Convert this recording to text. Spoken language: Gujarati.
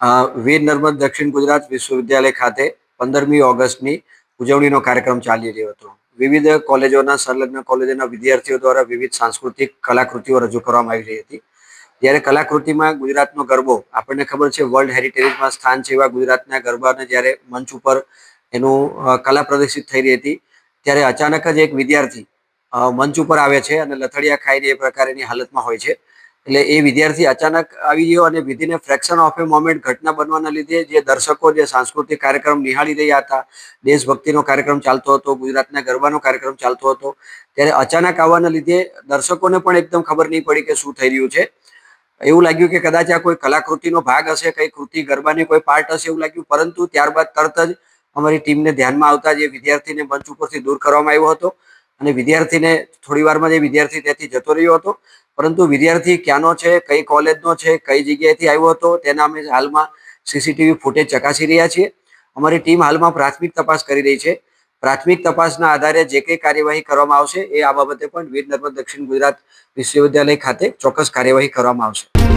વીર નર્મદ દક્ષિણ ગુજરાત વિશ્વવિદ્યાલય ખાતે પંદરમી ઓગસ્ટની ઉજવણીનો કાર્યક્રમ ચાલી રહ્યો હતો. વિવિધ કોલેજોના સંલગ્ન કોલેજોના વિદ્યાર્થીઓ દ્વારા વિવિધ સાંસ્કૃતિક કલાકૃતિઓ રજૂ કરવામાં આવી રહી હતી. જ્યારે કલાકૃતિમાં ગુજરાતનો ગરબો, આપણને ખબર છે, વર્લ્ડ હેરિટેજમાં સ્થાન છે એવા ગુજરાતના ગરબાને જ્યારે મંચ ઉપર એનું કલા પ્રદર્શિત થઈ રહી હતી, ત્યારે અચાનક જ એક વિદ્યાર્થી મંચ ઉપર આવે છે અને લથડિયા ખાઈને એ પ્રકારની હાલતમાં હોય છે. એટલે એ વિદ્યાર્થી અચાનક આવી ગયો અને વિધિને ફ્રેક્શન ઓફ એ મોમેન્ટ ઘટના બનવાના લીધે જે દર્શકો, જે સાંસ્કૃતિક કાર્યક્રમ નિહાળી રહ્યા હતા, દેશભક્તિનો કાર્યક્રમ ચાલતો હતો, ગુજરાતના ગરબાનો કાર્યક્રમ ચાલતો હતો, ત્યારે અચાનક આવવાના લીધે દર્શકોને પણ એકદમ ખબર નહીં પડી કે શું થઈ રહ્યું છે. એવું લાગ્યું કે કદાચ આ કોઈ કલાકૃતિનો ભાગ હશે, કઈ કૃતિ ગરબાની કોઈ પાર્ટ હશે એવું લાગ્યું, પરંતુ ત્યારબાદ તરત જ અમારી ટીમને ધ્યાનમાં આવતા જે વિદ્યાર્થીને મંચ ઉપરથી દૂર કરવામાં આવ્યો હતો. અને વિદ્યાર્થીને થોડી વારમાં જે વિદ્યાર્થી ત્યાંથી જતો રહ્યો હતો, પરંતુ વિદ્યાર્થી ક્યાંનો છે, કઈ કોલેજનો છે, કઈ જગ્યાએથી આવ્યો હતો, તેના અમે હાલમાં સીસીટીવી ફૂટેજ ચકાસી રહ્યા છીએ. અમારી ટીમ હાલમાં પ્રાથમિક તપાસ કરી રહી છે. પ્રાથમિક તપાસના આધારે જે કંઈ કાર્યવાહી કરવામાં આવશે, એ આ બાબતે પણ વીર નર્મદ દક્ષિણ ગુજરાત વિશ્વવિદ્યાલય ખાતે ચોક્કસ કાર્યવાહી કરવામાં આવશે.